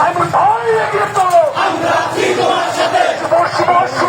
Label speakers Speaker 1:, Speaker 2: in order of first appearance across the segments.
Speaker 1: আমি ভয় এগিয়ে চলো আমরা তোমার সাথে? শুভ শুভ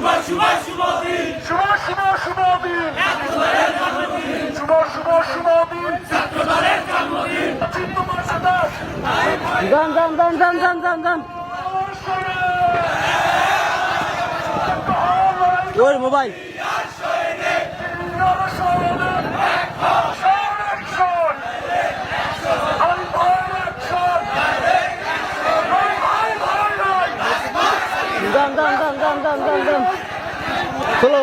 Speaker 1: শুভ শুভ দিন।
Speaker 2: শুভ শুভ শুভ দিন। শুভ শুভ শুভ দিন।
Speaker 1: ছাত্রদলের জন্মদিন
Speaker 2: চিন্তুমার সাদাস
Speaker 3: যান যান যান যান যান যান যান ওর মোবাইল।
Speaker 2: নরসরে দাম দাম দাম দাম দাম দাম দাম চলো